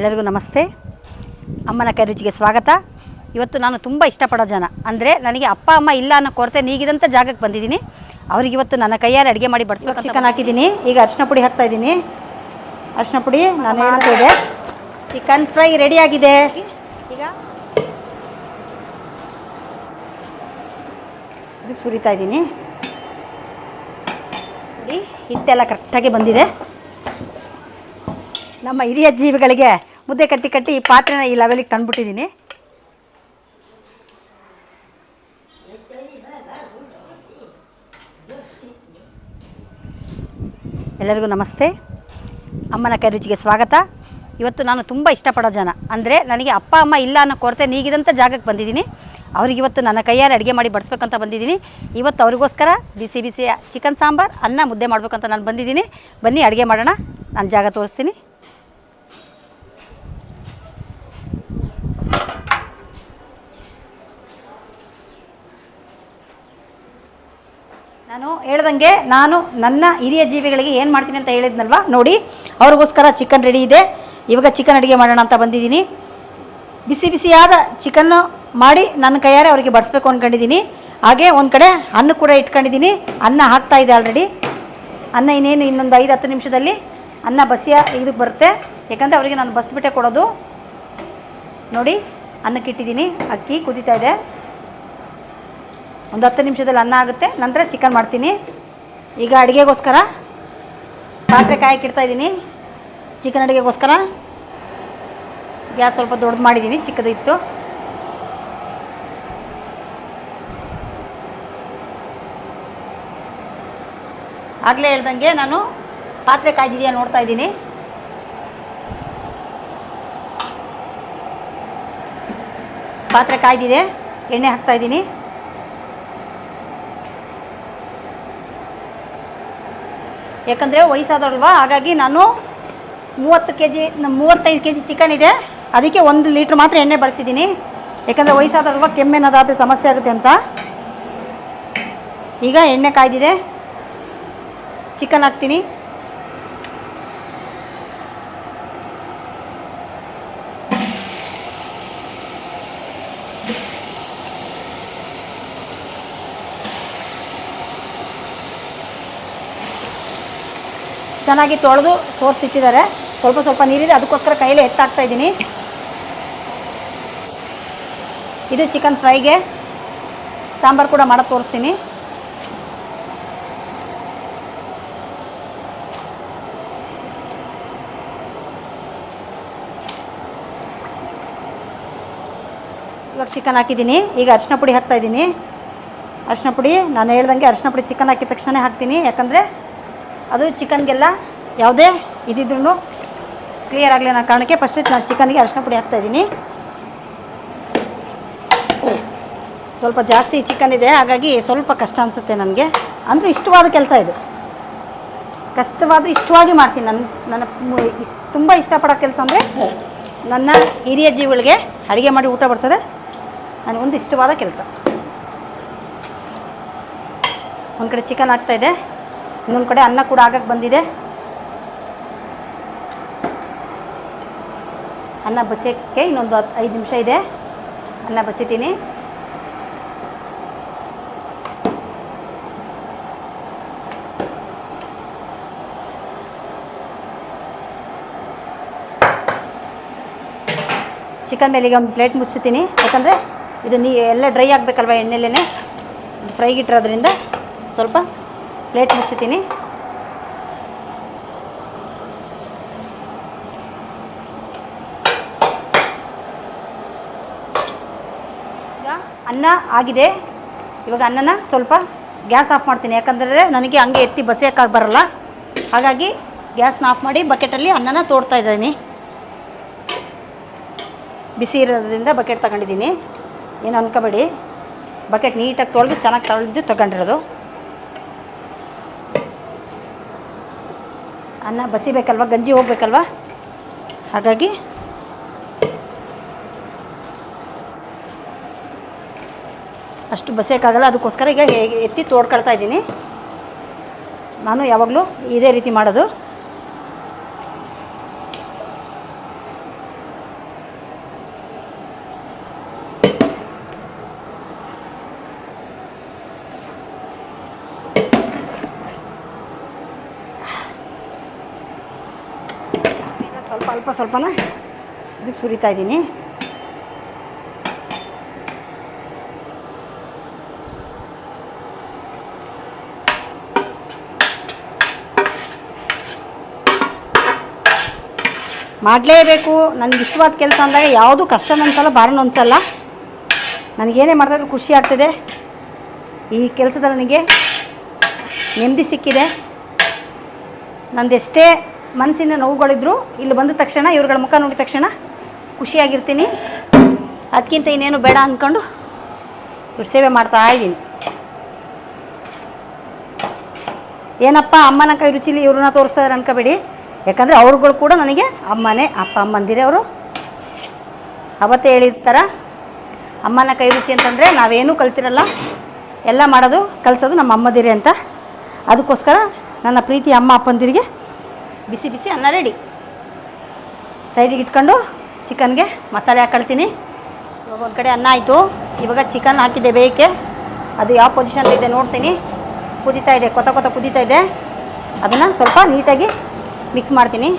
ಎಲ್ಲರಿಗೂ ನಮಸ್ತೆ. ಅಮ್ಮನ ಕೈ ರುಚಿಗೆ ಸ್ವಾಗತ. ಇವತ್ತು ನಾನು ತುಂಬ ಇಷ್ಟಪಡೋ ಜನ. ಅಂದರೆ ನನಗೆ ಅಪ್ಪ ಅಮ್ಮ ಇಲ್ಲ ಅನ್ನೋ ಕೊರತೆ ನೀಗಿದಂಥ ಜಾಗಕ್ಕೆ ಬಂದಿದ್ದೀನಿ. ಅವ್ರಿಗೆ ಇವತ್ತು ನನ್ನ ಕೈಯಾರೆ ಅಡುಗೆ ಮಾಡಿ ಬಡಿಸ್ಬೇಕು ಚಿಕನ್ ಹಾಕಿದ್ದೀನಿ. ಈಗ ಅರಿಶಿನ ಪುಡಿ ಹಾಕ್ತಾ ಇದ್ದೀನಿ. ಅರಿಶಿನ ಪುಡಿ ನಾನು ಹಾಕಿದೆ ಇದೆ ಚಿಕನ್ ಫ್ರೈ ರೆಡಿ ಆಗಿದೆ. ಈಗ? ಇದಕ್ಕೆ ಸುರಿತಾ ಇದ್ದೀನಿ. ಹಿಟ್ಟೆಲ್ಲ ಕರೆಕ್ಟಾಗಿ ಬಂದಿದೆ. ನಮ್ಮ ಹಿರಿಯ ಜೀವಿಗಳಿಗೆ ಮುದ್ದೆ ಕಟ್ಟಿ ಕಟ್ಟಿ ಈ ಪಾತ್ರೆನ ಈ ಲೆವೆಲಿಗೆ ತಂದುಬಿಟ್ಟಿದ್ದೀನಿ ಎಲ್ಲರಿಗೂ ನಮಸ್ತೆ. ಅಮ್ಮನ ಕೈ ರುಚಿಗೆ ಸ್ವಾಗತ. ಇವತ್ತು ನಾನು ತುಂಬ ಇಷ್ಟಪಡೋ ಜನ. ಅಂದರೆ ನನಗೆ ಅಪ್ಪ, ಅಮ್ಮ ಇಲ್ಲ ಅನ್ನೋ ಕೊರತೆ ನೀಗಿದಂಥ ಜಾಗಕ್ಕೆ ಬಂದಿದ್ದೀನಿ. ಅವ್ರಿಗೆ ಇವತ್ತು ನನ್ನ ಕೈಯಾರೆ ಅಡುಗೆ ಮಾಡಿ ಬಡಿಸ್ಬೇಕಂತ ಬಂದಿದ್ದೀನಿ. ಇವತ್ತು ಅವ್ರಿಗೋಸ್ಕರ ಬಿಸಿ ಬಿಸಿ ಚಿಕನ್ ಸಾಂಬಾರು, ಅನ್ನ ಮುದ್ದೆ ಮಾಡಬೇಕಂತ ನಾನು ಬಂದಿದ್ದೀನಿ. ಬನ್ನಿ, ಅಡುಗೆ ಮಾಡೋಣ. ನಾನು ಜಾಗ ತೋರಿಸ್ತೀನಿ. ನಾನು ಹೇಳ್ದಂಗೆ ನಾನು ನನ್ನ ಹಿರಿಯ ಜೀವಿಗಳಿಗೆ ಏನು ಮಾಡ್ತೀನಿ ಅಂತ ಹೇಳಿದ್ನಲ್ವ? ನೋಡಿ, ಅವ್ರಿಗೋಸ್ಕರ ಚಿಕನ್ ರೆಡಿ ಇದೆ. ಇವಾಗ ಚಿಕನ್ ಅಡುಗೆ ಮಾಡೋಣ ಅಂತ ಬಂದಿದ್ದೀನಿ. ಬಿಸಿ ಬಿಸಿಯಾದ ಚಿಕನ್ನು ಮಾಡಿ ನನ್ನ ಕೈಯಾರೆ ಅವರಿಗೆ ಬಡಿಸ್ಬೇಕು ಅಂದ್ಕೊಂಡಿದ್ದೀನಿ ಹಾಗೆ ಒಂದು ಕಡೆ ಅನ್ನ ಕೂಡ ಇಟ್ಕೊಂಡಿದ್ದೀನಿ. ಅನ್ನ ಹಾಕ್ತಾ ಇದೆ ಆಲ್ರೆಡಿ ಅನ್ನ ಇನ್ನೇನು ಇನ್ನೊಂದು ಐದು ಹತ್ತು ನಿಮಿಷದಲ್ಲಿ ಅನ್ನ ಬಸಿಯ ಇದಕ್ಕೆ ಬರುತ್ತೆ. ಯಾಕಂದರೆ ಅವರಿಗೆ ನಾನು ಬಸ್ಬಿಟ್ಟೆ ಕೊಡೋದು. ನೋಡಿ ಅನ್ನಕ್ಕೆ ಇಟ್ಟಿದ್ದೀನಿ ಅಕ್ಕಿ ಕುದೀತಾ ಇದೆ. ಒಂದು ಹತ್ತು ನಿಮಿಷದಲ್ಲಿ ಅನ್ನ ಆಗುತ್ತೆ. ನಂತರ ಚಿಕನ್ ಮಾಡ್ತೀನಿ. ಈಗ ಅಡುಗೆಗೋಸ್ಕರ ಪಾತ್ರೆ ಕಾಯಕ್ಕೆ ಇಡ್ತಾ ಇದ್ದೀನಿ. ಚಿಕನ್ ಅಡುಗೆಗೋಸ್ಕರ. ಗ್ಯಾಸ್ ಸ್ವಲ್ಪ ದೊಡ್ಡದು ಮಾಡಿದ್ದೀನಿ ಚಿಕ್ಕದಿತ್ತು ಆಗಲೇ ಹೇಳ್ದಂಗೆ ನಾನು ಪಾತ್ರೆ ಕಾಯ್ದಿದೆಯಾ ನೋಡ್ತಾ ಇದ್ದೀನಿ. ಪಾತ್ರೆ ಕಾಯ್ದಿದೆ, ಎಣ್ಣೆ ಹಾಕ್ತಾ ಇದ್ದೀನಿ. ಯಾಕಂದರೆ ವಯಸ್ಸಾದವಲ್ವಾ ಹಾಗಾಗಿ ನಾನು ಮೂವತ್ತು ಕೆ ಜಿ ಮೂವತ್ತೈದು ಕೆ ಜಿ ಚಿಕನ್ ಇದೆ. ಅದಕ್ಕೆ ಒಂದು ಲೀಟ್ರ್ ಮಾತ್ರ ಎಣ್ಣೆ ಬಳಸಿದ್ದೀನಿ. ಯಾಕಂದರೆ ವಯಸ್ಸಾದವಲ್ವ ಕೆಮ್ಮೇನದಾದ ಸಮಸ್ಯೆ ಆಗುತ್ತೆ ಅಂತ. ಈಗ ಎಣ್ಣೆ ಕಾಯ್ದಿದೆ. ಚಿಕನ್ ಹಾಕ್ತೀನಿ. ಚೆನ್ನಾಗಿ ತೊಳೆದು ತೋರಿಸಿಟ್ಟಿದ್ದಾರೆ ಸ್ವಲ್ಪ ಸ್ವಲ್ಪ ನೀರಿದೆ, ಅದಕ್ಕೋಸ್ಕರ ಕೈಲೇ ಎತ್ತಾಕ್ತಾ ಇದ್ದೀನಿ. ಇದು ಚಿಕನ್ ಫ್ರೈಗೆ ಸಾಂಬಾರು ಕೂಡ ಮಾಡೋದು ತೋರಿಸ್ತೀನಿ. ಇವಾಗ ಚಿಕನ್ ಹಾಕಿದ್ದೀನಿ. ಈಗ ಅರಿಶಿನ ಪುಡಿ ಹಾಕ್ತಾಯಿದ್ದೀನಿ ಅರಿಶಿನ ಪುಡಿ, ನಾನು ಹೇಳ್ದಂಗೆ ಅರಿಶಿನ ಪುಡಿ ಚಿಕನ್ ಹಾಕಿದ ತಕ್ಷಣ ಹಾಕ್ತೀನಿ. ಯಾಕಂದರೆ ಅದು ಚಿಕನ್ಗೆಲ್ಲ ಯಾವುದೇ ಇದಿದ್ರೂ ಕ್ಲಿಯರ್ ಆಗಲಿ ಅನ್ನೋ ಕಾರಣಕ್ಕೆ ಫಸ್ಟ್ ನಾನು ಚಿಕನ್ಗೆ ಅರಿಶಿನ ಪುಡಿ ಹಾಕ್ತಾಯಿದ್ದೀನಿ ಸ್ವಲ್ಪ ಜಾಸ್ತಿ ಚಿಕನ್ ಇದೆ, ಹಾಗಾಗಿ ಸ್ವಲ್ಪ ಕಷ್ಟ ಅನಿಸುತ್ತೆ ನನಗೆ. ಅಂದರೂ ಇಷ್ಟವಾದ ಕೆಲಸ ಇದು. ಕಷ್ಟವಾದರೂ ಇಷ್ಟವಾಗಿ ಮಾಡ್ತೀನಿ ನನ್ನ ನನ್ನ ಇಷ್ ತುಂಬ ಇಷ್ಟಪಡೋ ಕೆಲಸ ಅಂದರೆ ನನ್ನ ಹಿರಿಯ ಜೀವಿಗಳಿಗೆ ಅಡುಗೆ ಮಾಡಿ ಊಟ ಬಡಿಸೋದೆ ನನಗೊಂದು ಇಷ್ಟವಾದ ಕೆಲಸ. ಒಂದು ಕಡೆ ಚಿಕನ್ ಆಗ್ತಾಯಿದೆ ಇನ್ನೊಂದು ಕಡೆ ಅನ್ನ ಕೂಡ ಆಗಕ್ಕೆ ಬಂದಿದೆ. ಅನ್ನ ಬಸಿಯೋಕ್ಕೆ ಇನ್ನೊಂದು ಹತ್ತು ಐದು ನಿಮಿಷ ಇದೆ. ಅನ್ನ ಬಸಿತೀನಿ ಚಿಕನ್ ಮೇಲಿಗೆ ಒಂದು ಪ್ಲೇಟ್ ಮುಚ್ಚುತ್ತೀನಿ. ಯಾಕಂದರೆ ಇದು ನೀ ಎಲ್ಲ ಡ್ರೈ ಆಗಬೇಕಲ್ವ ಎಣ್ಣೆಲೇ ಫ್ರೈಗಿಟ್ಟಿರೋದ್ರಿಂದ ಸ್ವಲ್ಪ ಪ್ಲೇಟ್ ಮುಚ್ಚುತ್ತೀನಿ. ಅನ್ನ ಆಗಿದೆ. ಇವಾಗ ಅನ್ನನ ಸ್ವಲ್ಪ ಗ್ಯಾಸ್ ಆಫ್ ಮಾಡ್ತೀನಿ. ಯಾಕಂದರೆ ನನಗೆ ಹಂಗೆ ಎತ್ತಿ ಬಸಿಯೋಕ್ಕಾಗಿ ಬರಲ್ಲ. ಹಾಗಾಗಿ ಗ್ಯಾಸ್ನ ಆಫ್ ಮಾಡಿ ಬಕೆಟಲ್ಲಿ ಅನ್ನನ ತೋಡ್ತಾ ಇದ್ದೀನಿ. ಬಿಸಿ ಇರೋದ್ರಿಂದ ಬಕೆಟ್ ತಗೊಂಡಿದ್ದೀನಿ. ಏನು ಅನ್ಕೋಬೇಡಿ. ಬಕೆಟ್ ನೀಟಾಗಿ ತೊಳೆದು ಚೆನ್ನಾಗಿ ತೊಳೆದು ತಗೊಂಡಿರೋದು. ಅನ್ನ ಬಸಿಬೇಕಲ್ವ? ಗಂಜಿ ಹೋಗ್ಬೇಕಲ್ವ? ಹಾಗಾಗಿ ಅಷ್ಟು ಬಸಿಯೋಕ್ಕಾಗಲ್ಲ, ಅದಕ್ಕೋಸ್ಕರ ಈಗ ಎತ್ತಿ ತೋಡ್ಕೊಳ್ತಾ ಇದ್ದೀನಿ. ನಾನು ಯಾವಾಗಲೂ ಇದೇ ರೀತಿ ಮಾಡೋದು. ಸ್ವಲ್ಪ ಸ್ವಲ್ಪನ? ಇದಕ್ಕೆ ಸುರಿತಾ ಇದ್ದೀನಿ. ಮಾಡಲೇಬೇಕು. ನನಗೆ ಇಷ್ಟವಾದ ಕೆಲಸ ಅಂದಾಗ ಯಾವುದು ಕಷ್ಟ ಅನ್ಸಲ್ಲ ಭಾರನ ಅನ್ಸಲ್ಲ ನನಗೇನೇ ಮಾಡಿದ್ರು ಖುಷಿ ಆಗ್ತಿದೆ. ಈ ಕೆಲಸದಲ್ಲಿ ನನಗೆ ನೆಮ್ಮದಿ ಸಿಕ್ಕಿದೆ. ನಂದೆಷ್ಟೇ ಮನಸ್ಸಿನ ನೋವುಗಳಿದ್ರು, ಇಲ್ಲಿ ಬಂದ ತಕ್ಷಣ, ಇವ್ರುಗಳ ಮುಖ ನೋಡಿದ ತಕ್ಷಣ ಖುಷಿಯಾಗಿರ್ತೀನಿ. ಅದಕ್ಕಿಂತ ಇನ್ನೇನು ಬೇಡ ಅಂದ್ಕೊಂಡು ಇವ್ರ ಸೇವೆ ಮಾಡ್ತಾ ಇದ್ದೀನಿ. ಏನಪ್ಪ, ಅಮ್ಮನ ಕೈ ರುಚಿಲಿ ಇವ್ರನ್ನ ತೋರಿಸ್ತಾರೆ ಅನ್ಕೋಬೇಡಿ. ಯಾಕಂದರೆ ಅವ್ರುಗಳು ಕೂಡ ನನಗೆ ಅಮ್ಮನೇ, ಅಪ್ಪ ಅಮ್ಮಂದಿರೇ ಅವರು. ಅವತ್ತೇ ಹೇಳಿರ್ತಾರ ಅಮ್ಮನ ಕೈ ರುಚಿ ಅಂತಂದರೆ ನಾವೇನೂ ಕಲ್ತಿರಲ್ಲ. ಎಲ್ಲ ಮಾಡೋದು, ಕಲಿಸೋದು ನಮ್ಮ ಅಮ್ಮದಿರೇ ಅಂತ. ಅದಕ್ಕೋಸ್ಕರ ನನ್ನ ಪ್ರೀತಿ ಅಮ್ಮ ಅಪ್ಪಂದಿರಿಗೆ ಬಿಸಿ ಬಿಸಿ ಅನ್ನ ರೆಡಿ ಸೈಡಿಗೆ ಇಟ್ಕೊಂಡು ಚಿಕನ್ಗೆ ಮಸಾಲೆ ಹಾಕೊಳ್ತೀನಿ. ಇವಾಗ ಒಂದು ಕಡೆ ಅನ್ನ ಆಯಿತು. ಇವಾಗ ಚಿಕನ್ ಹಾಕಿದ್ದೆ ಬೇಯಕ್ಕೆ. ಅದು ಯಾವ ಪೊಸಿಷನ್ ಇದೆ ನೋಡ್ತೀನಿ. ಕುದೀತಾ ಇದೆ, ಕೊತ ಕೊತ ಕುದೀತಾ ಇದೆ. ಅದನ್ನು ಸ್ವಲ್ಪ ನೀಟಾಗಿ ಮಿಕ್ಸ್ ಮಾಡ್ತೀನಿ.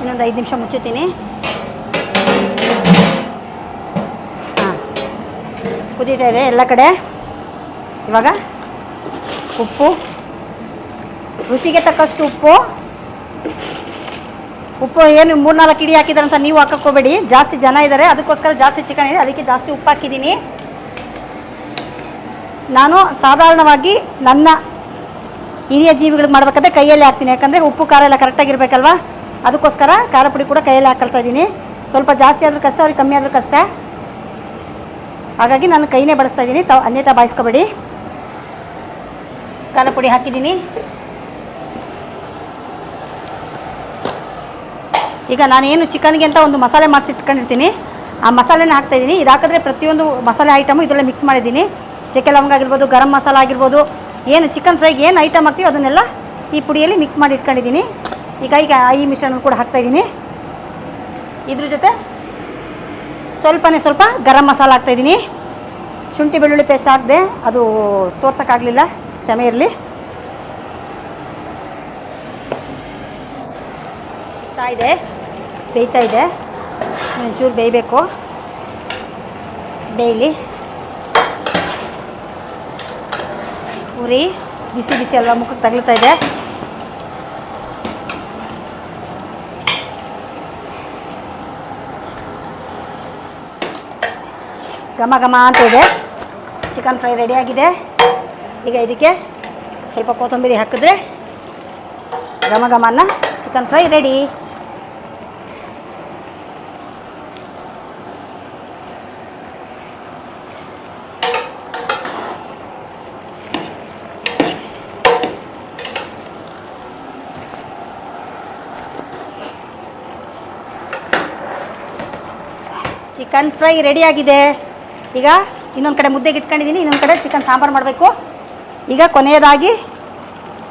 ಇನ್ನೊಂದು ಐದು ನಿಮಿಷ ಮುಚ್ಚುತ್ತೀನಿ. ಹಾಂ. ಕುದೀತಾ ಇದೆ ಎಲ್ಲ ಕಡೆ? ಇವಾಗ? ಉಪ್ಪು? ರುಚಿಗೆ ತಕ್ಕಷ್ಟು ಉಪ್ಪು. ಉಪ್ಪು ಏನು ಮೂರ್ನಾಲ್ಕು ಇಡಿ ಹಾಕಿದ್ದಾರೆ ಅಂತ ನೀವು ಹಾಕೋಬೇಡಿ. ಜಾಸ್ತಿ ಜನ ಇದ್ದಾರೆ ಅದಕ್ಕೋಸ್ಕರ ಜಾಸ್ತಿ ಚಿಕನ್ ಇದೆ, ಅದಕ್ಕೆ ಜಾಸ್ತಿ ಉಪ್ಪು ಹಾಕಿದ್ದೀನಿ. ನಾನು ಸಾಧಾರಣವಾಗಿ ನನ್ನ ಹಿರಿಯ ಜೀವಿಗಳಿಗೆ ಮಾಡ್ಬೇಕಾದ್ರೆ ಕೈಯಲ್ಲಿ ಹಾಕ್ತೀನಿ, ಯಾಕಂದರೆ ಉಪ್ಪು, ಖಾರ ಎಲ್ಲ ಕರೆಕ್ಟಾಗಿರ್ಬೇಕಲ್ವಾ ಅದಕ್ಕೋಸ್ಕರ ಖಾರ ಪುಡಿ ಕೂಡ ಕೈಯಲ್ಲಿ ಹಾಕೊಳ್ತಾ ಇದ್ದೀನಿ. ಸ್ವಲ್ಪ ಜಾಸ್ತಿ ಆದರೂ ಕಷ್ಟ, ಅವ್ರಿಗೆ ಕಮ್ಮಿ ಆದರೂ ಕಷ್ಟ. ಹಾಗಾಗಿ ನಾನು ಕೈನೇ ಬಳಸ್ತಾ ಇದ್ದೀನಿ. ತಾವು ಅನ್ಯತಾ ಬಾಯಿಸ್ಕೊಬೇಡಿ. ಖಾರ ಪುಡಿ ಹಾಕಿದ್ದೀನಿ. ಈಗ ನಾನೇನು ಚಿಕನ್ಗೆ ಅಂತ ಒಂದು ಮಸಾಲೆ ಮಾಡಿಸಿಟ್ಕೊಂಡಿರ್ತೀನಿ ಆ ಮಸಾಲೆನ ಹಾಕ್ತಾ ಇದ್ದೀನಿ. ಇದಾಕಿದ್ರೆ ಪ್ರತಿಯೊಂದು ಮಸಾಲೆ ಐಟಮು ಇದರಲ್ಲಿ ಮಿಕ್ಸ್ ಮಾಡಿದ್ದೀನಿ. ಚಿಕೆ ಲವಂಗ ಆಗಿರ್ಬೋದು, ಗರಂ ಮಸಾಲ ಆಗಿರ್ಬೋದು, ಏನು ಚಿಕನ್ ಫ್ರೈಗೆ ಏನು ಐಟಮ್ ಹಾಕ್ತೀವಿ ಅದನ್ನೆಲ್ಲ ಈ ಪುಡಿಯಲ್ಲಿ ಮಿಕ್ಸ್ ಮಾಡಿ ಇಟ್ಕೊಂಡಿದ್ದೀನಿ. ಈಗ ಈಗ ಈ ಮಿಶ್ರಣ ಕೂಡ ಹಾಕ್ತಾಯಿದ್ದೀನಿ ಇದ್ರ ಜೊತೆ ಸ್ವಲ್ಪನೇ ಸ್ವಲ್ಪ ಗರಂ ಮಸಾಲ ಹಾಕ್ತಾಯಿದ್ದೀನಿ ಶುಂಠಿ ಬೆಳ್ಳುಳ್ಳಿ ಪೇಸ್ಟ್ ಹಾಕಿದೆ, ಅದು ತೋರ್ಸೋಕ್ಕಾಗಲಿಲ್ಲ, ಕ್ಷಮೆ ಇರಲಿ. ಇದೆ, ಬೇಯ್ತಾ ಇದೆ. ಒಂಚೂರು ಬೇಯಬೇಕು. ಬೇಯಲಿ. ಉರಿ, ಬಿಸಿ ಬಿಸಿ ಅಲ್ವಾ, ಮುಖಕ್ಕೆ ತಗಲ್ತಾ ಇದೆ. ಘಮ ಘಮ ಅಂತ ಇದೆ. ಚಿಕನ್ ಫ್ರೈ ರೆಡಿಯಾಗಿದೆ ಈಗ ಇದಕ್ಕೆ ಸ್ವಲ್ಪ ಕೊತ್ತಂಬರಿ ಹಾಕಿದ್ರೆ ಘಮ ಘಮನ್ನ chicken fry ready chicken fry ರೆಡಿಯಾಗಿದೆ ಈಗ ಇನ್ನೊಂದು ಕಡೆ ಮುದ್ದೆಗೆ ಇಟ್ಕೊಂಡಿದ್ದೀನಿ ಇನ್ನೊಂದು ಕಡೆ ಚಿಕನ್ ಸಾಂಬಾರು ಮಾಡಬೇಕು. ಈಗ ಕೊನೆಯದಾಗಿ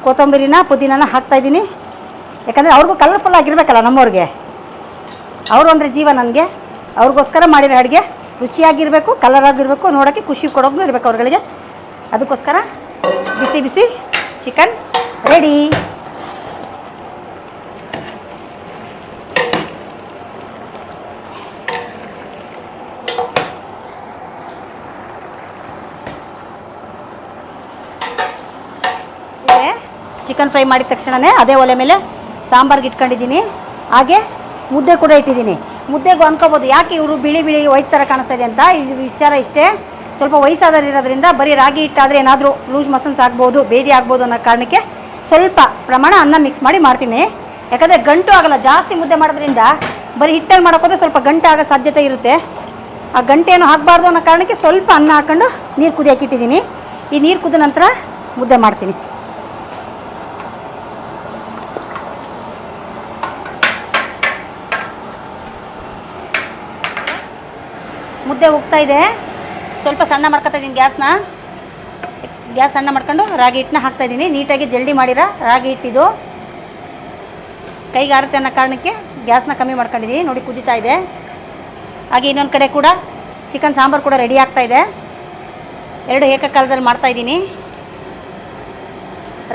ಕೊತ್ತಂಬರಿನ ಪುದೀನನ ಹಾಕ್ತಾಯಿದ್ದೀನಿ ಯಾಕಂದರೆ ಅವ್ರಿಗೂ ಕಲರ್ಫುಲ್ ಆಗಿರಬೇಕಲ್ಲ ನಮ್ಮವ್ರಿಗೆ. ಅವರು ಅಂದರೆ ಜೀವ ನನಗೆ. ಅವ್ರಿಗೋಸ್ಕರ ಮಾಡಿರೋ ಅಡುಗೆ ರುಚಿಯಾಗಿರಬೇಕು ಕಲರ್ ಆಗಿರಬೇಕು ನೋಡೋಕ್ಕೆ ಖುಷಿ ಕೊಡೋಕ್ಕೂ ಇರಬೇಕು ಅವ್ರುಗಳಿಗೆ. ಅದಕ್ಕೋಸ್ಕರ ಬಿಸಿ ಬಿಸಿ ಚಿಕನ್ ರೆಡಿ ಇದೆ ಚಿಕನ್ ಫ್ರೈ ಮಾಡಿದ ತಕ್ಷಣವೇ ಅದೇ ಒಲೆ ಮೇಲೆ ಸಾಂಬಾರ್ಗೆ ಇಟ್ಕೊಂಡಿದ್ದೀನಿ. ಹಾಗೆ ಮುದ್ದೆ ಕೂಡ ಇಟ್ಟಿದ್ದೀನಿ. ಮುದ್ದೆಗೂ ಅನ್ಕೋಬೋದು, ಯಾಕೆ ಇವರು ಬಿಳಿ ಬಿಳಿ ವೈಟ್ ಥರ ಕಾಣಿಸ್ತಾ ಇದೆ ಅಂತ? ಇಲ್ಲಿ ವಿಚಾರ ಇಷ್ಟೇ. ಸ್ವಲ್ಪ ವಯಸ್ಸಾದರಿರೋದ್ರಿಂದ ಬರೀ ರಾಗಿ ಇಟ್ಟಾದರೆ ಏನಾದರೂ ಲೂಸ್ ಮಸನ್ಸ್ ಆಗ್ಬೋದು, ಬೇದಿ ಆಗ್ಬೋದು ಅನ್ನೋ ಕಾರಣಕ್ಕೆ ಸ್ವಲ್ಪ ಪ್ರಮಾಣ ಅನ್ನ ಮಿಕ್ಸ್ ಮಾಡಿ ಮಾಡ್ತೀನಿ. ಯಾಕಂದರೆ ಗಂಟು ಆಗಲ್ಲ, ಜಾಸ್ತಿ ಮುದ್ದೆ ಮಾಡೋದ್ರಿಂದ ಬರೀ ಹಿಟ್ಟಲ್ಲಿ ಮಾಡೋಕ್ಕೋದ್ರೆ ಸ್ವಲ್ಪ ಗಂಟು ಆಗೋ ಸಾಧ್ಯತೆ ಇರುತ್ತೆ. ಆ ಗಂಟೆಯನ್ನು ಹಾಕಬಾರ್ದು ಅನ್ನೋ ಕಾರಣಕ್ಕೆ ಸ್ವಲ್ಪ ಅನ್ನ ಹಾಕ್ಕೊಂಡು ನೀರು ಕುದಿಯೋಕೆ ಇಟ್ಟಿದ್ದೀನಿ. ಈ ನೀರು ಕುದ ನಂತರ ಮುದ್ದೆ ಮಾಡ್ತೀನಿ. ಮುದ್ದೆ ಹೋಗ್ತಾ ಇದೆ. ಸ್ವಲ್ಪ ಸಣ್ಣ ಮಾಡ್ಕೊತಾ ಇದ್ದೀನಿ ಗ್ಯಾಸ್ನ. ಗ್ಯಾಸ್ ಸಣ್ಣ ಮಾಡ್ಕೊಂಡು ರಾಗಿ ಹಿಟ್ಟನ್ನ ಹಾಕ್ತಾ ಇದ್ದೀನಿ. ನೀಟಾಗಿ ಜಲ್ಡಿ ಮಾಡಿರ ರಾಗಿ ಹಿಟ್ಟಿದು ಕೈಗೆ ಆರುತ್ತೆ ಅನ್ನೋ ಕಾರಣಕ್ಕೆ ಗ್ಯಾಸ್ನ ಕಮ್ಮಿ ಮಾಡ್ಕೊಂಡಿದ್ದೀನಿ. ನೋಡಿ ಕುದೀತಾ ಇದೆ. ಹಾಗೆ ಇನ್ನೊಂದು ಕಡೆ ಕೂಡ ಚಿಕನ್ ಸಾಂಬಾರು ಕೂಡ ರೆಡಿ ಆಗ್ತಾ ಇದೆ. ಎರಡು ಏಕಕಾಲದಲ್ಲಿ ಮಾಡ್ತಾ ಇದ್ದೀನಿ.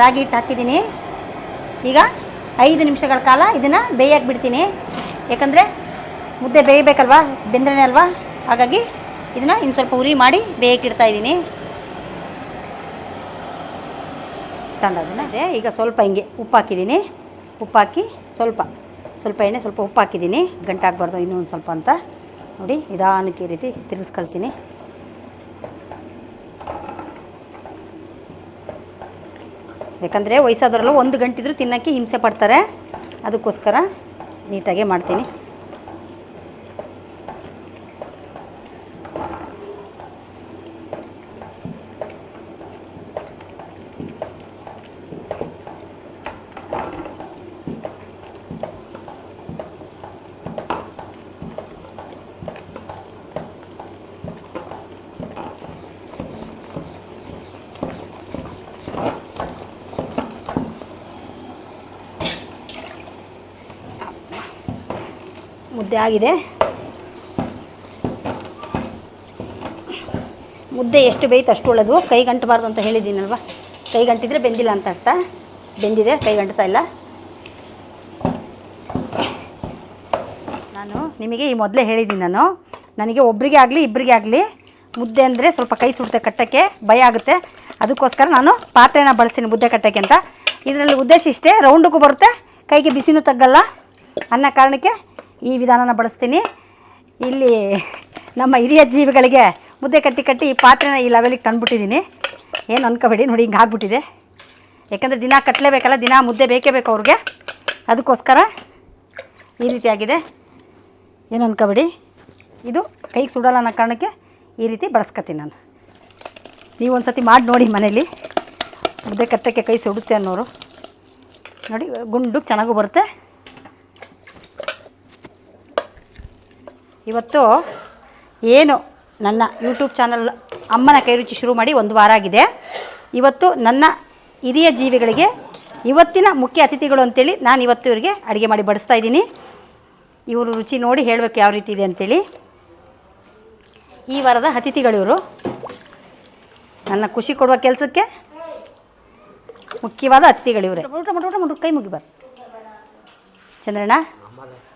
ರಾಗಿ ಹಿಟ್ಟು ಹಾಕಿದ್ದೀನಿ. ಈಗ ಐದು ನಿಮಿಷಗಳ ಕಾಲ ಇದನ್ನು ಬೇಯಕ್ಕೆ ಬಿಡ್ತೀನಿ. ಯಾಕಂದರೆ ಮುದ್ದೆ ಬೇಯಬೇಕಲ್ವಾ? ಬೆಂದ್ರೇ ಅಲ್ವಾ? ಹಾಗಾಗಿ ಇದನ್ನು ಇನ್ನು ಸ್ವಲ್ಪ ಉರಿ ಮಾಡಿ ಬೇಯಕ್ಕೆ ಇಡ್ತಾ ಇದ್ದೀನಿ. ತಗೊಂಡೋದನ್ನ ಇದೆ ಈಗ ಸ್ವಲ್ಪ ಹಿಂಗೆ ಉಪ್ಪು ಹಾಕಿದ್ದೀನಿ. ಉಪ್ಪು ಹಾಕಿ ಸ್ವಲ್ಪ ಸ್ವಲ್ಪ ಎಣ್ಣೆ, ಸ್ವಲ್ಪ ಉಪ್ಪು ಹಾಕಿದ್ದೀನಿ. ಗಂಟಾಗಬಾರ್ದು ಇನ್ನೂ ಒಂದು ಸ್ವಲ್ಪ ಅಂತ. ನೋಡಿ, ನಿಧಾನಕ್ಕೆ ಈ ರೀತಿ ತಿರುಗಿಸ್ಕೊಳ್ತೀನಿ. ಯಾಕಂದರೆ ವಯಸ್ಸಾದವರೆಲ್ಲ ಒಂದು ಗಂಟಿದ್ರು ತಿನ್ನೋಕ್ಕೆ ಹಿಂಸೆ ಪಡ್ತಾರೆ. ಅದಕ್ಕೋಸ್ಕರ ನೀಟಾಗೆ ಮಾಡ್ತೀನಿ. ಮುದ್ದೆ ಆಗಿದೆ. ಮುದ್ದೆ ಎಷ್ಟು ಬೇಯ್ತು ಅಷ್ಟು ಒಳ್ಳೆದು. ಕೈ ಗಂಟಬಾರ್ದು ಅಂತ ಹೇಳಿದ್ದೀನಲ್ವ? ಕೈ ಗಂಟಿದ್ರೆ ಬೆಂದಿಲ್ಲ ಅಂತ ಅರ್ಥ. ಬೆಂದಿದೆ, ಕೈ ಗಂಟ್ತಾ ಇಲ್ಲ. ನಾನು ನಿಮಗೆ ಈ ಮೊದಲೇ ಹೇಳಿದ್ದೀನಿ ನಾನು. ನನಗೆ ಒಬ್ಬರಿಗೆ ಆಗಲಿ ಇಬ್ಬರಿಗೆ ಆಗಲಿ ಮುದ್ದೆ ಅಂದರೆ ಸ್ವಲ್ಪ ಕೈ ಸುಡುತ್ತೆ ಕಟ್ಟಕ್ಕೆ ಭಯ ಆಗುತ್ತೆ. ಅದಕ್ಕೋಸ್ಕರ ನಾನು ಪಾತ್ರೆನ ಬಳಸ್ತೀನಿ ಮುದ್ದೆ ಕಟ್ಟಕ್ಕೆ ಅಂತ. ಇದರಲ್ಲಿ ಉದ್ದೇಶ ಇಷ್ಟೇ. ರೌಂಡಿಗೂ ಬರುತ್ತೆ. ಕೈಗೆ ಬಿಸಿನೂ ತಗ್ಗಲ್ಲ. ಅನ್ನೋ ಕಾರಣಕ್ಕೆ ಈ ವಿಧಾನನ ಬಳಸ್ತೀನಿ. ಇಲ್ಲಿ ನಮ್ಮ ಹಿರಿಯ ಜೀವಿಗಳಿಗೆ ಮುದ್ದೆ ಕಟ್ಟಿ ಕಟ್ಟಿ ಈ ಪಾತ್ರೆನ ಈ ಲೆವೆಲಿಗೆ ತಂದುಬಿಟ್ಟಿದ್ದೀನಿ. ಏನು ಅನ್ಕೋಬೇಡಿ, ನೋಡಿ ಹಿಂಗೆ ಆಗ್ಬಿಟ್ಟಿದೆ. ಯಾಕಂದರೆ ದಿನ ಕಟ್ಟಲೇಬೇಕಲ್ಲ ದಿನ ಮುದ್ದೆ ಬೇಕೇ ಬೇಕು ಅವ್ರಿಗೆ. ಅದಕ್ಕೋಸ್ಕರ ಈ ರೀತಿಯಾಗಿದೆ. ಏನು ಅನ್ಕೋಬೇಡಿ, ಇದು ಕೈಗೆ ಸುಡೋಲ್ಲ ಅನ್ನೋ ಕಾರಣಕ್ಕೆ ಈ ರೀತಿ ಬಳಸ್ಕೊತೀನಿ ನಾನು. ನೀವು ಒಂದು ಸತಿ ಮಾಡಿ ನೋಡಿ ಮನೇಲಿ, ಮುದ್ದೆ ಕಟ್ಟಕ್ಕೆ ಕೈ ಸುಡುತ್ತೆ ಅನ್ನೋರು. ನೋಡಿ, ಗುಂಡು ಚೆನ್ನಾಗೂ ಬರುತ್ತೆ. ಇವತ್ತು ಏನು ನನ್ನ ಯೂಟ್ಯೂಬ್ ಚಾನಲ್ ಅಮ್ಮನ ಕೈರುಚಿ ಶುರು ಮಾಡಿ ಒಂದು ವಾರ ಆಗಿದೆ. ಇವತ್ತು ನನ್ನ ಹಿರಿಯ ಜೀವಿಗಳಿಗೆ ಇವತ್ತಿನ ಮುಖ್ಯ ಅತಿಥಿಗಳು ಅಂತೇಳಿ ನಾನು ಇವತ್ತು ಇವರಿಗೆ ಅಡುಗೆ ಮಾಡಿ ಬಡಿಸ್ತಾ ಇದ್ದೀನಿ. ಇವರು ರುಚಿ ನೋಡಿ ಹೇಳಬೇಕು ಯಾವ ರೀತಿ ಇದೆ ಅಂತೇಳಿ. ಈ ವಾರದ ಅತಿಥಿಗಳು ಇವರು. ನನ್ನ ಖುಷಿ ಕೊಡುವ ಕೆಲಸಕ್ಕೆ ಮುಖ್ಯವಾದ ಅತಿಥಿಗಳಿವ್ರೆ ಊಟ ಕೈ ಮುಗಿಬಾರ್ದು. ಚಂದ್ರಣ್ಣ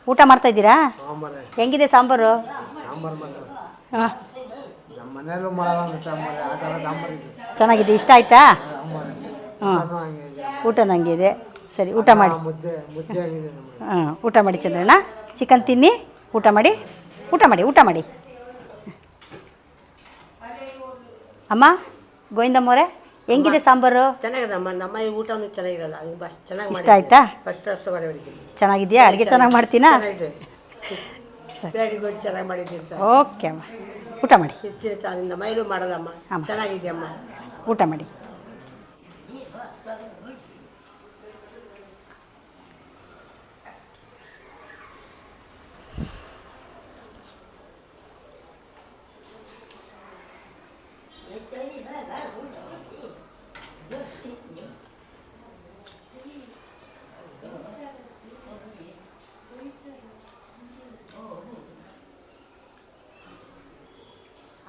ಊಟ ಮಾಡ್ತಾ ಇದ್ದೀರಾ? ಸಾಂಬಾರೇ. ಹೆಂಗಿದೆ ಸಾಂಬಾರು? ಸಾಂಬಾರು ಮಾತ್ರ. ಹಾಂ. ನಮ್ಮ ಮನೆಯಲ್ಲೂ ಮಾಡಲ್ಲ ಸಾಂಬಾರು. ಆ ಥರ ಸಾಂಬಾರು ಇದೆ. ಚೆನ್ನಾಗಿದೆ. ಇಷ್ಟ ಆಯ್ತಾ? ಸಾಂಬಾರು ಹಾಂ. ಊಟ ನಂಗಿದೆ ಇದೆ. ಸರಿ ಊಟ ಮಾಡಿ. ಆ, ಮುದ್ದೆ ಮುದ್ದೆ ಆಗಿದೆ ನಮಗೆ. ಹಾಂ ಊಟ ಮಾಡಿ ಚಂದ್ರಣ್ಣ. ಚಿಕನ್ ತಿನ್ನಿ. ಊಟ ಮಾಡಿ. ಊಟ ಮಾಡಿ ಊಟ ಮಾಡಿ. ಅಮ್ಮ ಗೋವಿಂದಮ್ಮವ್ರೆ. ಹೆಂಗಿದೆ ಸಾಂಬಾರು? ಚೆನ್ನಾಗಿದಮ್ಮ ನಮ್ಮ ಈ ಊಟನೂ ಚೆನ್ನಾಗಿರಲ್ಲ. ಅದು ಬಸ್ ಚೆನ್ನಾಗಿ ಇಷ್ಟ ಆಯ್ತಾ? ಫಸ್ಟ್ ಕ್ಲಾಸ್ ಹೊಡಿತೀನಿ ಚೆನ್ನಾಗಿದೆಯಾ? ಅಡುಗೆ ಚೆನ್ನಾಗಿ ಮಾಡ್ತೀನಾ? ಚೆನ್ನಾಗಿದೆ. ಗುಡ್ ಚೆನ್ನಾಗಿ ಮಾಡಿದ್ದೀನಿ ಸರ್. ಓಕೆ ಅಮ್ಮ. ಊಟ ಮಾಡಿ. ಹೆಚ್ಚು ಚೆನ್ನಾಗಿ ನಮ್ಮ ಮೈಲೂ ಮಾಡೋದಮ್ಮ ಅಮ್ಮ. ಚೆನ್ನಾಗಿದೆಯಮ್ಮ ಊಟ ಮಾಡಿ.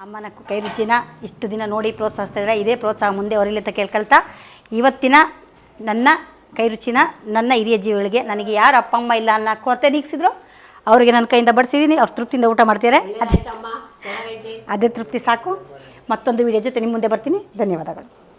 ಅಮ್ಮನ ಕು- ರುಚಿನ ಇಷ್ಟು ದಿನ ನೋಡಿ ಪ್ರೋತ್ಸಾಹಿಸ್ತಾ ಇದೇ ಪ್ರೋತ್ಸಾಹ ಮುಂದೆ ಹೊರಲಿ ಅಂತ ಕೇಳ್ಕೊಳ್ತಾ, ಇವತ್ತಿನ ನನ್ನ ಕೈ ರುಚಿನ ನನ್ನ ಹಿರಿಯ ಜೀವಿಗಳಿಗೆ ನನಗೆ ಯಾರು ಅಪ್ಪ, ಅಮ್ಮ ಇಲ್ಲ ಅನ್ನೋ ಕೊರತೆ ನೀಗಿಸಿದ್ರು ಅವರಿಗೆ ನನ್ನ ಕೈಯಿಂದ ಬಡಿಸಿದ್ದೀನಿ. ಅವ್ರು ತೃಪ್ತಿಯಿಂದ ಊಟ ಮಾಡ್ತಾರೆ ಅದೇ ಅದೇ ತೃಪ್ತಿ ಸಾಕು. ಮತ್ತೊಂದು ವಿಡಿಯೋ ಜೊತೆ ನಿಮ್ಮ ಮುಂದೆ ಬರ್ತೀನಿ. ಧನ್ಯವಾದಗಳು.